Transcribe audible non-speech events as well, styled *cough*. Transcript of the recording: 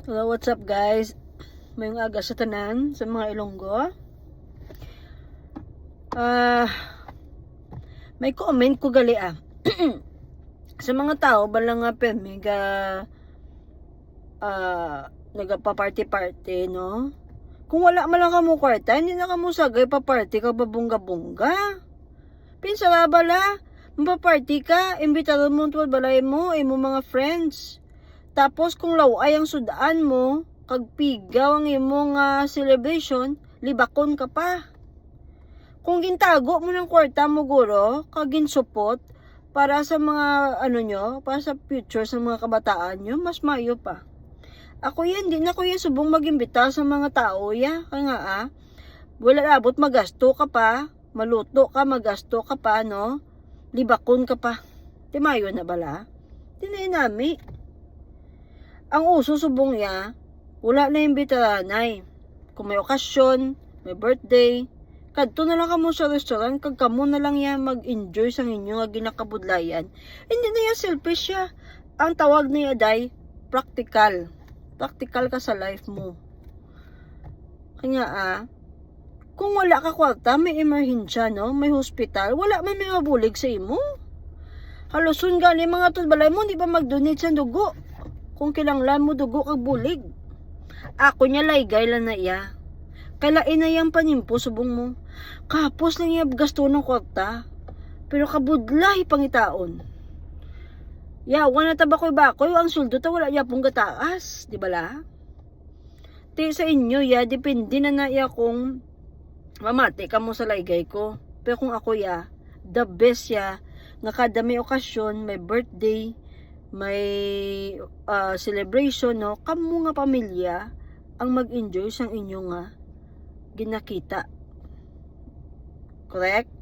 Hello, what's up guys? Mayong aga sa tanan sa mga Ilonggo. Ah, may comment ko gali ah. *clears throat* sa mga tao bala nga pe mega ah nagapa-party-party, no? Kung wala man lang kamo kwarta, hindi na kamo sagay pa party ka babungga-bungga. Pinsala bala, mapaparty ka, imbitaron mo tuwal balay mo, imo mga friends. Tapos kung laway ang sudaan mo, kag pigaw ang imong nga celebration, libakon ka pa. Kung gintago mo ng kwarta mo guro, kag ginsupot para sa mga ano nyo, para sa future sa mga kabataan nyo, mas mayo pa. Ako yan, di na ko yan subong magimbita sa mga tao ya. Kaya nga ah, wala abot magasto ka pa, maluto ka, magasto ka pa, no? Libakon ka pa. Di mayo na bala? Di na inami. Ang uso subong ya, wala na yung bitaranay. Kung may okasyon, may birthday, kadto na lang kamo sa restaurant, kag kamo na lang yan mag-enjoy sa inyo nga ginakabudlayan. Hindi na yan selfish ya. Ang tawag niya day, practical. Practical ka sa life mo. Kanya ah, kung wala ka kwarta, may emerhensya, no? May hospital, wala man may mabulig sa imo. Halusun gani mga tulbalay mo, di ba mag-donate sa dugo? Kung kilanglan mo dugo kag bulig. Ako niya laygay lang na iya. Kailain na yung panimpo subong mo. Kapos lang iya gasto ng kwarta. Pero kabudlay pangitaon. Yawa na tabakoy bakoy, ang suldo ta wala ya pong gataas, di ba la? Ti sa inyo ya, depende na na ya kung mamati ka mo sa laygay ko. Pero kung ako ya, the best ya, nga kada may okasyon, may birthday, may ah, celebration, no? Kamu nga pamilya, ang mag-enjoy sa inyo nga ginakita. Correct?